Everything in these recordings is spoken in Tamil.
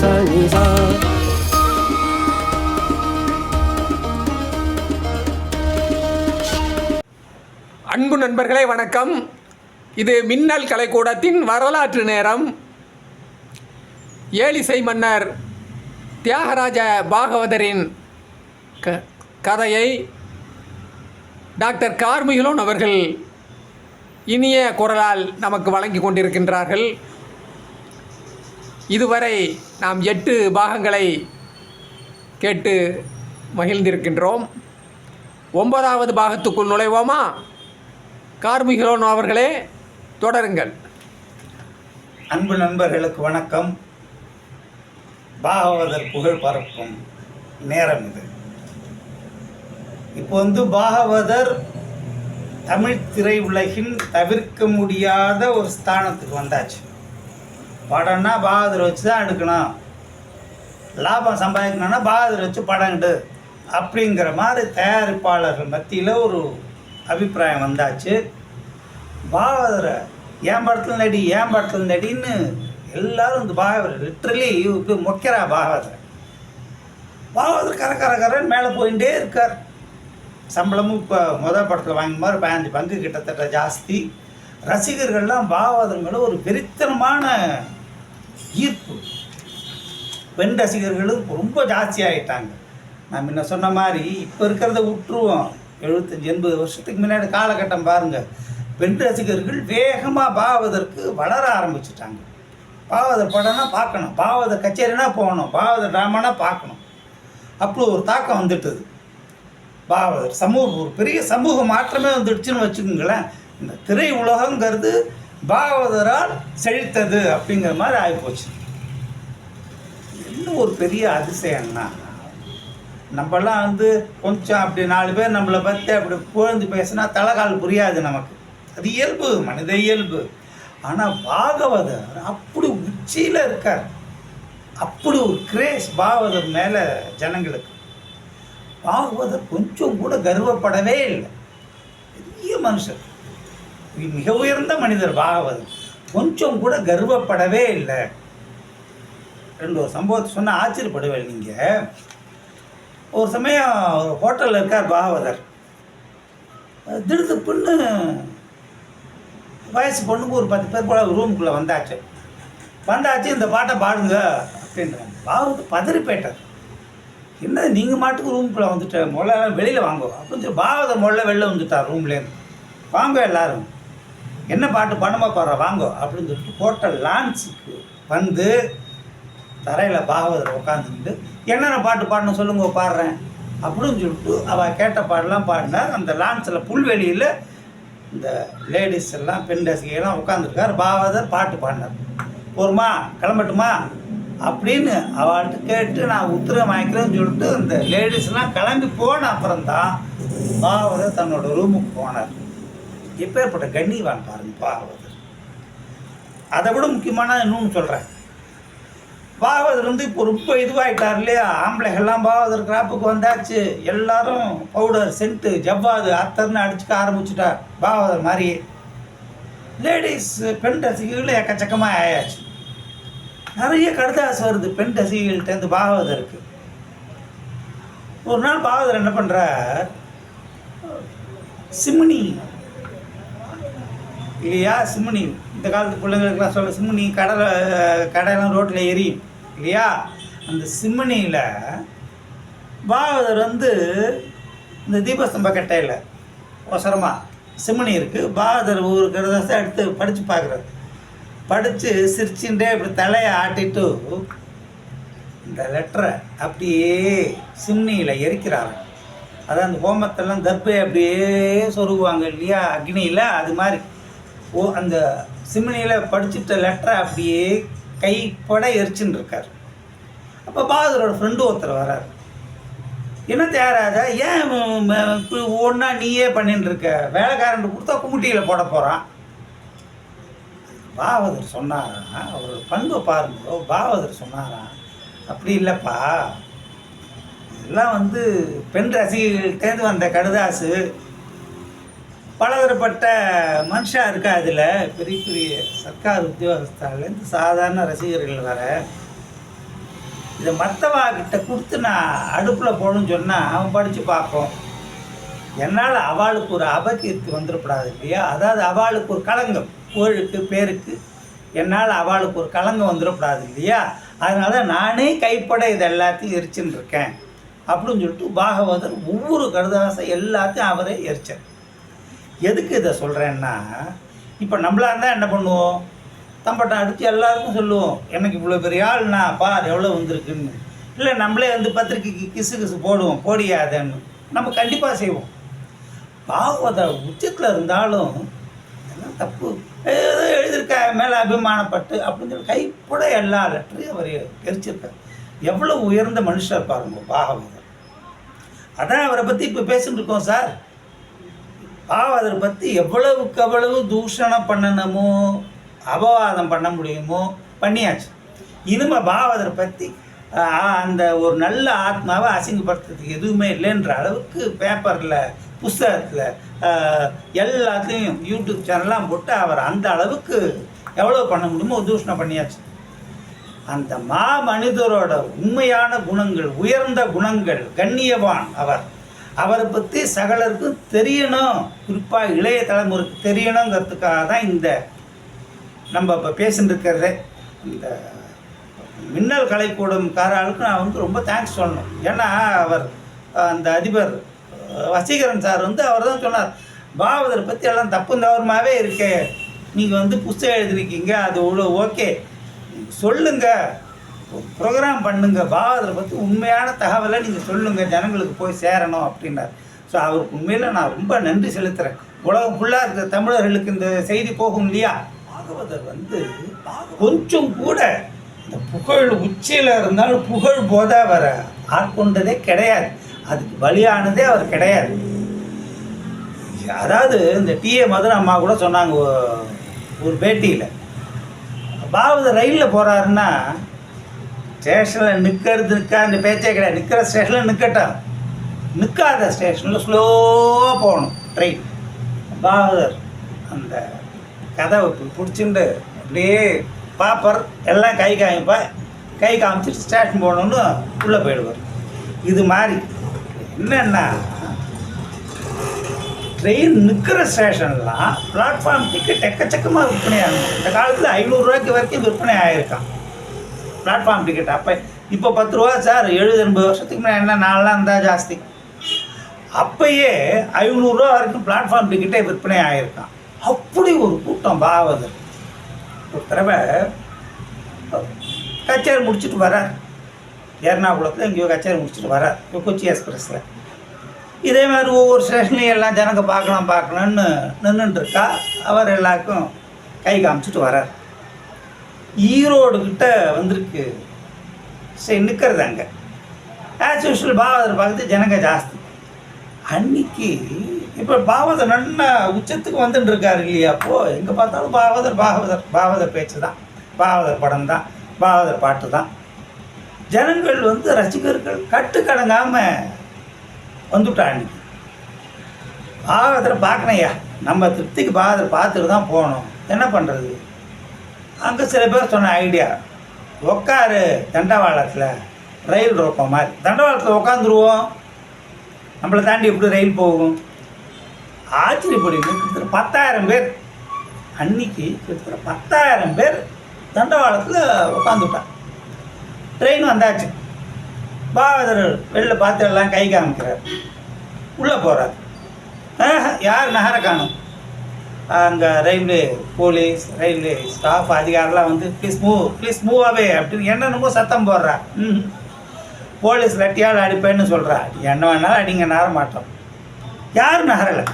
sa ni sa அன்பு நண்பர்களே வணக்கம். இது மின்னல் கலைக்கூடத்தின் வரலாற்று நேரம். ஏலிசை மன்னர் தியாகராஜ பாகவதரின் க கதையை டாக்டர் கார்மிகிலோன் அவர்கள் இனிய குரலால் நமக்கு வழங்கி கொண்டிருக்கின்றார்கள். இதுவரை நாம் எட்டு பாகங்களை கேட்டு மகிழ்ந்திருக்கின்றோம். ஒன்பதாவது பாகத்துக்குள் நுழைவோமா? கார்மிகிலோன் அவர்களே தொடருங்கள். அன்பு நண்பர்களுக்கு வணக்கம். பாகவதர் புகழ் பரப்பும் நேரம் இது. இப்போ வந்து பாகவதர் தமிழ் திரை உலகின் தவிர்க்க முடியாத ஒரு ஸ்தானத்துக்கு வந்தாச்சு. படம்னா பாகவதர் வச்சு தான் எடுக்கணும். லாபம் சம்பாதிக்கணும்னா பாகவதர் வச்சு படம் எடு. அப்படிங்கிற மாதிரி தயாரிப்பாளர்கள் மத்தியில் ஒரு அபிப்பிராயம் வந்தாச்சு. பாகவதரை ஏன் படத்தில் நடி ஏன் படத்தில் நடின்னு எல்லாரும் இந்த பாகவதர் லிட்ரலி இப்போ மொக்கிறா பாகவதர் பாகவதர் கர கர கரன்னு மேலே போயிட்டே இருக்கார். சம்பளமும் இப்போ முதல் படத்தில் வாங்கி மாதிரி பதினஞ்சு பங்கு கிட்டத்தட்ட ஜாஸ்தி. ரசிகர்கள்லாம் பாகவதர் மேலே ஒரு வெறித்தனமான ஈர்ப்பு. பெண் ரசிகர்களும் ரொம்ப ஜாஸ்தி ஆகிட்டாங்க நான் முன்ன சொன்ன மாதிரி இப்போ இருக்கிறத விட்டுருவோம் எழுபத்தஞ்சி எண்பது வருஷத்துக்கு முன்னாடி காலகட்டம் பாருங்கள் பெண் ரசிகர்கள் வேகமாக பாவதற்கு வளர ஆரம்பிச்சிட்டாங்க. பாவதர் படம்னா பார்க்கணும். பாவதர் கச்சேரினா போகணும். பாவதர் ட்ராமானா பார்க்கணும். அப்படி ஒரு தாக்கம் வந்துட்டது. பாவதர் சமூக ஒரு பெரிய சமூக மாற்றமே வந்துடுச்சுன்னு வச்சுக்கோங்களேன். இந்த திரை உலகங்கிறது பாகவதரால் செழித்தது அப்படிங்கிற மாதிரி ஆகிப்போச்சு இன்னும் ஒரு பெரிய அதிசயம்னா நம்மலாம் வந்து கொஞ்சம் அப்படி நாலு பேர் நம்மளை பற்றி அப்படி புகழ்ந்து பேசினா தலைகால் புரியாது நமக்கு. அது இயல்பு மனித இயல்பு. ஆனால் பாகவதர் அப்படி உச்சியில் இருக்கார். அப்படி ஒரு கிரேஸ் பாகவதர் மேலே ஜனங்களுக்கு. பாகவதர் கொஞ்சம் கூட கர்வப்படவே இல்லை. பெரிய மனுஷர். மிக உயர்ந்த மனிதர். பாகவதர் கொஞ்சம் கூட கர்வப்படவே இல்லை. ரெண்டு ஒரு சம்பவத்தை சொன்னால் ஆச்சரியப்படுவேன் நீங்கள் ஒரு சமயம் ஒரு ஹோட்டலில் இருக்கார் பாகவதர். திடுதுப்புன்னு வயசு பொண்ணுக்கு ஒரு பத்து பேர் போல ரூமுக்குள்ளே வந்தாச்சு. வந்தாச்சு இந்த பாட்டை பாடுங்க அப்படின்றாங்க. பாகவதர் பதறி போயிட்டார் என்ன நீங்கள் மாட்டுக்கு ரூமுக்குள்ளே வந்துட்டேன் முதல்ல வெளியில் வாங்க. அப்படின்னு சொல்லி பாகவதர் முதல்ல வெளில வந்துட்டார் ரூம்லேருந்து வாங்க எல்லாரும். என்ன பாட்டு பண்ணமா பாடுற? வாங்கோ அப்படின்னு சொல்லிட்டு ஹோட்டல் லான்ஸுக்கு வந்து தரையில் பாகவதர் உட்காந்துக்கிட்டு என்னென்ன பாட்டு பாடணும் சொல்லுங்க பாடுறேன். அப்படின்னு சொல்லிட்டு அவள் கேட்ட பாடலாம் பாடினார். அந்த லான்ஸில் புல்வெளியில் இந்த லேடிஸ் எல்லாம் பெண் ரசிகையெல்லாம் உட்காந்துருக்கார் பாகவதர் பாட்டு பாடினார். போருமா கிளம்பட்டுமா? அப்படின்னு அவள்கிட்ட கேட்டு நான் உத்தரவு வாங்கிக்கிறேன்னு சொல்லிட்டு இந்த லேடிஸ்லாம் கிளம்பி போன அப்புறம்தான் பாகவதர் தன்னோட ரூமுக்கு போனார். எப்பேற்பட்ட கண்ணிவான் பாருங்க பாகவதர். அதை விட முக்கியமான இன்னொன்று சொல்கிறேன் பாகவதர் வந்து இப்போ ரொம்ப இதுவாகிட்டார் இல்லையா? ஆம்பளைகள்லாம் பாகவதர் கிராப்புக்கு வந்தாச்சு. எல்லாரும் பவுடர் சென்ட்டு ஜவ்வாது அத்தர்னு அடிச்சுக்க ஆரம்பிச்சுட்டார் பாகவதர் மாதிரி லேடிஸ் பெண் ரசிகைகள் எக்கச்சக்கமாக ஆயாச்சு. நிறைய கடுதாசு வருது பெண் ரசிகர்கள்ட்டேருந்து பாகவதருக்கு. ஒரு நாள் பாகவதர் என்ன பண்ணுறார் சிம்னி இல்லையா சிம்முனி? இந்த காலத்து பிள்ளைங்களுக்குலாம் சொல்ல சிம்முனி கடலை கடையெல்லாம் ரோட்டில் எரியும் இல்லையா? அந்த சிம்னியில் பாகவதர் வந்து இந்த தீபஸ்தம்ப கட்டையில் அவசரமாக சிம்முனி இருக்குது பாகவதர் ஒரு எடுத்து படித்து பார்க்குறது படித்து சிரிச்சுட்டே இப்படி தலையை ஆட்டிட்டு இந்த லெட்டரை அப்படியே சிம்னியில் எரிக்கிறாங்க அதான் அந்த ஹோமத்தெல்லாம் தப்பு அப்படியே சொருகுவாங்க இல்லையா அக்னியில்? அது மாதிரி. ஓ அந்த சிம்னியில் படிச்சுட்ட லெட்டரை அப்படியே கைப்பட எரிச்சுன்னு இருக்கார். அப்போ பாகதரோட ஃப்ரெண்டு ஒருத்தர் வரார். என்ன தேராத ஏன் ஒன்றா நீயே பண்ணின்னு இருக்க? வேலைக்காரன் கொடுத்தா குமுட்டியில் போட போகிறான் பாவதர் சொன்னாரா? அவரோட பண்பை பாருங்க பாவதர் சொன்னாரா? அப்படி இல்லைப்பா. இதெல்லாம் வந்து பெண் ரசிகர்கள்டேந்து வந்த கடுதாசு. பலதரப்பட்ட மனுஷா இருக்கா அதில் பெரிய பெரிய சர்க்கார் உத்தியோகஸ்தாலேருந்து சாதாரண ரசிகர்கள் வர இதை மற்றவா கிட்ட கொடுத்து நான் அடுப்பில் போடணும்னு சொன்னால் அவன் படித்து பார்ப்போம். என்னால் அவளுக்கு ஒரு அபகீர்த்தி வந்துடப்படாது இல்லையா? அதாவது அவளுக்கு ஒரு களங்கம். கோழுக்கு பேருக்கு. என்னால் அவளுக்கு ஒரு களங்கம் வந்துடப்படாது இல்லையா? அதனால நானே கைப்பட இது எல்லாத்தையும் எரிச்சுன்னு இருக்கேன். அப்படின்னு சொல்லிட்டு பாகவதர் ஒவ்வொரு கடுதாசை எல்லாத்தையும் அவரே எரிச்சார். எதுக்கு இதை சொல்கிறேன்னா இப்போ நம்மளா இருந்தால் என்ன பண்ணுவோம்? தம்பட்டம் அடித்து எல்லாருக்கும் சொல்லுவோம் எனக்கு இவ்வளோ பெரிய ஆள்னா பார் எவ்வளோ வந்திருக்குன்னு. இல்லை நம்மளே வந்து பத்திரிக்கைக்கு கிசு கிசு போடுவோம் போடியாதேன்னு. நம்ம கண்டிப்பாக செய்வோம். பாகவத உச்சத்தில் இருந்தாலும் எல்லாம் தப்பு? ஏதோ எழுதியிருக்க மேலே அபிமானப்பட்டு அப்படின்னு சொல்லி கைப்பட எல்லா லெட்டரையும் அவர் எரிச்சிருக்கார் எவ்வளோ உயர்ந்த மனுஷர் பாருங்க பாகவதர். அதான் அவரை பற்றி இப்போ பேசிட்டு இருக்கோம் சார். பாவதர் பற்றி எவ்வளவுக்கு எவ்வளவு தூஷணம் பண்ணணுமோ அபவாதம் பண்ண முடியுமோ பண்ணியாச்சு. இனிமே பாவதர் பற்றி அந்த ஒரு நல்ல ஆத்மாவை அசிங்கப்படுத்துறதுக்கு எதுவுமே இல்லைன்ற அளவுக்கு பேப்பரில் புஸ்தகத்தில் எல்லாத்துலேயும் யூடியூப் சேனல்லாம் போட்டு அவர் அந்த அளவுக்கு எவ்வளோ பண்ண முடியுமோ தூஷணம் பண்ணியாச்சு. அந்த மா மனிதரோட உண்மையான குணங்கள் உயர்ந்த குணங்கள் கண்ணியவான் அவர். அவரை பற்றி சகலருக்கும் தெரியணும். குறிப்பாக இளைய தலைமுறைக்கு தெரியணுங்கிறதுக்காக தான் இந்த நம்ம இப்போ பேசிட்டு இருக்கிறதே. இந்த மின்னல் கலைக்கூடம் காராளுக்கு நான் வந்து ரொம்ப தேங்க்ஸ் சொல்லணும். ஏன்னா அவர் அந்த அதிபர் வசீகரன் சார் வந்து அவர் தான் சொன்னார் பாவதரை பற்றி எல்லாம் தப்பு தவறுமாவே இருக்கே. நீங்கள் வந்து புஸ்தகம் எழுதிருக்கீங்க அது இவ்வளோ ஓகே சொல்லுங்கள் ப்ரோக்ராம் பண்ணுங்கப்பா அதில் பற்றி உண்மையான தகவலை நீங்கள் சொல்லுங்கள் ஜனங்களுக்கு போய் சேரணும் அப்படின்னார். ஸோ அவருக்கு உண்மையில் நான் ரொம்ப நன்றி செலுத்துகிறேன் உலகம் ஃபுல்லாக இருக்கிற தமிழர்களுக்கு இந்த செய்தி போகும் இல்லையா? பாகவதர் வந்து கொஞ்சம் கூட இந்த புகழ் உச்சியில் இருந்தாலும் புகழ் போத வர ஆட்கொண்டதே கிடையாது. அதுக்கு பலியானதே அவர் கிடையாது. அதாவது இந்த டிஏ மதுரை அம்மா கூட சொன்னாங்க ஒரு பேட்டியில். பாவத ரயிலில் போகிறாருன்னா ஸ்டேஷனில் நிற்கிறது நிற்காத பேச்சே கிடையாது. நிற்கிற ஸ்டேஷனில் நிற்கட்டும் நிற்காத ஸ்டேஷனில் ஸ்லோவாக போகணும். ட்ரெயின் பாவதர் அந்த கதவை பிடிச்சிட்டு அப்படியே பாப்பர் எல்லாம் கை காமிப்பா. கை காமிச்சிட்டு ஸ்டேஷன் போகணுன்னு உள்ளே போயிடுவார். இது மாதிரி என்னென்னா ட்ரெயின் நிற்கிற ஸ்டேஷன்லாம் பிளாட்ஃபார்ம் டிக்கெட் எக்கச்சக்கமாக விற்பனை ஆகணும் இந்த காலத்தில் ஐநூறுரூவாய்க்கு வரைக்கும் விற்பனை ஆகிருக்கான் பிளாட்ஃபார்ம் டிக்கெட் அப்போ இப்போ பத்து ரூபா சார் எழுபது எண்பது வருஷத்துக்கு முன்னாடி என்ன நாலாம் இருந்தால் ஜாஸ்தி. அப்பயே ஐநூறுரூவா வரைக்கும் பிளாட்ஃபார்ம் டிக்கெட்டே விற்பனை ஆகியிருக்கான் அப்படி ஒரு கூட்டம் பாவது. ஒரு தடவை கச்சேரி முடிச்சுட்டு வரார். எர்ணாகுளத்தில் எங்கேயோ கச்சேரி முடிச்சுட்டு வரார். கொச்சி எக்ஸ்பிரஸில். இதே மாதிரி ஒவ்வொரு ஸ்டேஷன்லையும் எல்லாம் ஜனங்க பார்க்கலாம் பார்க்கணும்னு நின்றுட்டுருக்கா அவர் எல்லாருக்கும் கை காமிச்சிட்டு வரார். ஈரோடு கிட்ட வந்திருக்கு. சரி நிற்கிறது அங்கே ஆஸ் யூஷுவல் பாவதர் பார்த்து ஜனங்க ஜாஸ்தி. அன்னைக்கு இப்போ பாவதர் நல்ல உச்சத்துக்கு வந்துட்டு இருக்காரு இல்லையா அப்போ எங்கே பார்த்தாலும் பாவதர் பாகவதர் பாவதர் பேச்சு தான் பாவதர் படம் தான் பாவதர் பாட்டு தான் ஜனங்கள் வந்து ரசிகர்கள் கட்டுக்கடங்காமல் வந்துவிட்டா அன்னைக்கு. பாகவதரை பார்க்கணையா நம்ம திருப்திக்கு பாகவதர் பார்த்துட்டு தான் போகணும். என்ன பண்ணுறது அங்கே சில பேர் சொன்ன ஐடியா உக்காரு தண்டவாளத்தில் ரயில் ரோக்கம் மாதிரி. தண்டவாளத்தில் உக்காந்துருவோம். நம்மளை தாண்டி எப்படி ரயில் போகும்? ஆச்சரியப்படுவீங்க கிட்டத்தட்ட பத்தாயிரம் பேர். அன்னைக்கு கிட்டத்தட்ட பத்தாயிரம் பேர் தண்டவாளத்தில் உட்காந்துட்டான் ட்ரெயின் வந்தாச்சு. பாகதர் வெளில பார்த்து எல்லாம் கை காமிக்கிறார். உள்ளே போகிறார் யார் நகர காணும்? அங்கே ரயில்வே போலீஸ் ரயில்வே ஸ்டாஃப் அதிகாரிலாம் வந்து please move please move away அப்படின்னு என்னென்னமோ சத்தம் போடுறா. ம் போலீஸ் லட்டியால் அடிப்பேன்னு சொல்கிறா என்ன வேணாலும் அடிங்க நகர மாட்டோம். யாரும் நகரலை.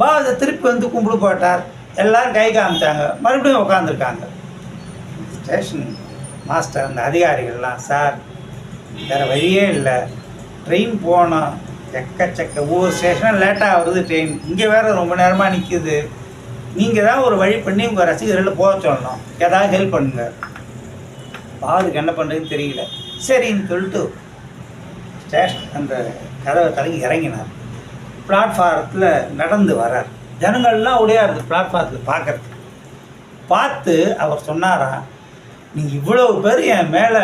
பாவத்தை திருப்பி வந்து கும்பிடு போட்டார். எல்லோரும் கை காமிச்சாங்க. மறுபடியும் உட்காந்துருக்காங்க ஸ்டேஷன் மாஸ்டர் அந்த அதிகாரிகள்லாம் சார் வேறு வழியே இல்லை. ட்ரெயின் போனோம். எக்கச்சக்க ஒவ்வொரு ஸ்டேஷனும் லேட்டாக வருது ட்ரெயின் இங்கே வேறு ரொம்ப நேரமாக நிற்கிது நீங்கள் தான் ஒரு வழி பண்ணி உங்கள் ரசிகர்களில் போக சொல்லணும். ஏதாவது ஹெல்ப் பண்ணுங்க. பாதுக்கு என்ன பண்ணுறதுன்னு தெரியல. சரின்னு சொல்லிட்டு ஸ்டேஷன் அந்த கதவை தலங்கி இறங்கினார். பிளாட்ஃபாரத்தில் நடந்து வரார் ஜனங்கள்லாம் உடையாருது பிளாட்ஃபாரத்தில் பார்க்குறது பார்த்து அவர் சொன்னாராம் நீ இவ்வளோ பேர் என் மேலே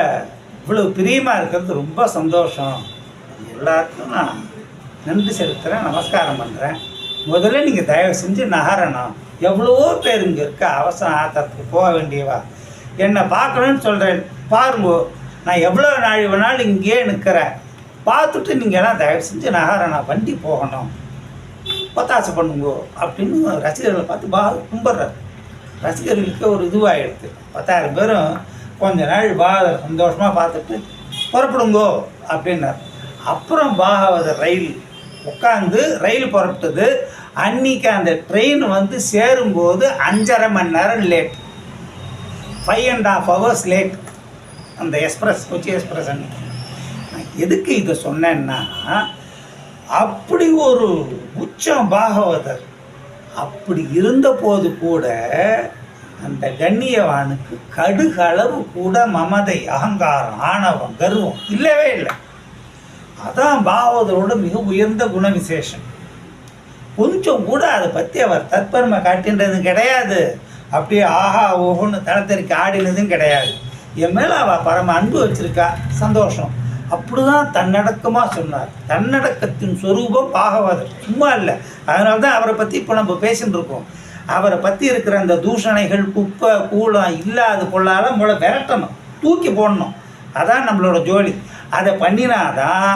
இவ்வளோ பிரியமாக இருக்கிறது ரொம்ப சந்தோஷம். எல்லாருக்கும் நான் நன்றி செலுத்துகிறேன் நமஸ்காரம் பண்ணுறேன் முதல்ல நீங்கள் தயவு செஞ்சு நகரணும். எவ்வளவோ பேர் இங்கே இருக்க. அவசரம் ஆத்திரத்துக்கு போக வேண்டியவா? என்னை பார்க்கணும்னு சொல்கிறேன் பாருங்கோ நான் எவ்வளோ நாள் வேணாலும் இங்கேயே நிற்கிறேன் பார்த்துட்டு நீங்கள் எல்லாம் தயவு செஞ்சு நகரணும். வண்டி போகணும். ஒத்தாசை பண்ணுங்கோ அப்படின்னு ரசிகர்களை பார்த்து பா கும்பிட்றாரு. ரசிகர்களுக்கு ஒரு இதுவாகிடுது பத்தாயிரம் பேரும் கொஞ்ச நாள் பாகவதர் சந்தோஷமாக பார்த்துட்டு புறப்படுங்கோ அப்படின்னார். அப்புறம் பாகவதர் ரயில். உட்காந்து ரயில் புறப்பட்டது. அன்னைக்கு அந்த ட்ரெயின் வந்து சேரும்போது அஞ்சரை மணி நேரம் late five and half hours late அந்த எக்ஸ்பிரஸ் கொச்சி எக்ஸ்பிரஸ் அன்னைக்கு. நான் எதுக்கு இதை சொன்னேன்னா அப்படி ஒரு உச்சம் பாகவதர் அப்படி இருந்தபோது கூட அந்த கண்ணியவானுக்கு கடுகளவு கூட மமதை அகங்காரம் ஆணவம் கர்வம் இல்லவே இல்லை. அதான் பாவதரோட மிக உயர்ந்த குண விசேஷம் கொஞ்சம் கூட அதை பற்றி அவர் தற்பெருமை காட்டின்றதும் கிடையாது. அப்படியே ஆஹா ஓஹோன்னு தளத்தறிக்கு ஆடினதும் கிடையாது. என் மேலே அவள் பரம அன்பு வச்சிருக்கா சந்தோஷம். அப்படிதான் தன்னடக்கமாக சொன்னார். தன்னடக்கத்தின் சொரூபம் பாகவதர். சும்மா இல்லை. அதனால தான் அவரை பற்றி இப்போ நம்ம பேசின்னு இருக்கோம். அவரை பற்றி இருக்கிற அந்த தூஷணைகள் குப்பை கூலம் இல்லாத கொள்ளால் முளை விரட்டணும். தூக்கி போடணும். அதான் நம்மளோட ஜோலி. அதை பண்ணினாதான்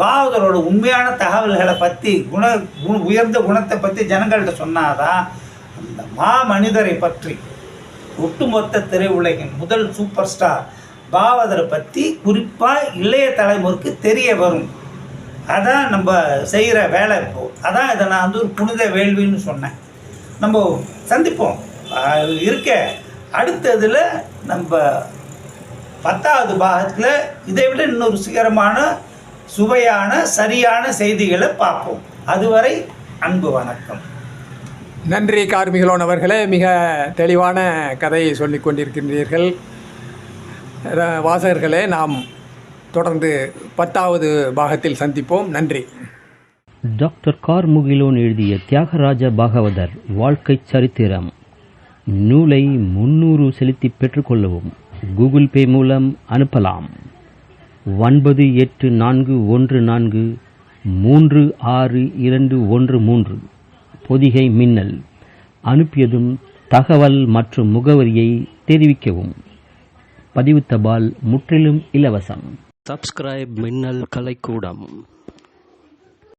பாகவதரோட உண்மையான தகவல்களை பற்றி குண குண உயர்ந்த குணத்தை பற்றி ஜனங்கள்கிட்ட சொன்னாதான் அந்த மா மனிதரை பற்றி ஒட்டுமொத்த திரையுலகின் முதல் சூப்பர் ஸ்டார் பாவதரை பற்றி குறிப்பாக இளைய தலைமுறைக்கு தெரிய வரும். அதான் நம்ம செய்கிற வேலை இப்போ. அதான் இதை நான் வந்து ஒரு புனித வேள்வின்னு சொன்னேன். நம்ம சந்திப்போம். இருக்க. அடுத்ததில் நம்ம பத்தாவது பாகத்தில் இதை விட இன்னொரு சிகரமான சுவையான சரியான செய்திகளை பார்ப்போம். அதுவரை அன்பு வணக்கம். நன்றி கார்மிகளோன் அவர்களே மிக தெளிவான கதையை சொல்லிக் கொண்டிருக்கின்றீர்கள். ர- வாசகர்களே நாம் தொடர்ந்து பத்தாவது பாகத்தில் சந்திப்போம். நன்றி. டாக்டர் கார் முகிலோன் எழுதிய தியாகராஜ பாகவதர் வாழ்க்கைச் சரித்திரம். நூலை முன்னூறு செலுத்தி பெற்றுக்கொள்ளவும் கூகுள் பே மூலம் அனுப்பலாம். ஒன்பது எட்டு நான்கு ஒன்று நான்கு மூன்று ஆறு இரண்டு ஒன்று மூன்று. பொதிகை மின்னல். அனுப்பியதும் தகவல் மற்றும் முகவரியை தெரிவிக்கவும். பதிவு தபால் முற்றிலும் இலவசம். சப்ஸ்கிரைப் மின்னல் கலைக்கூடம்.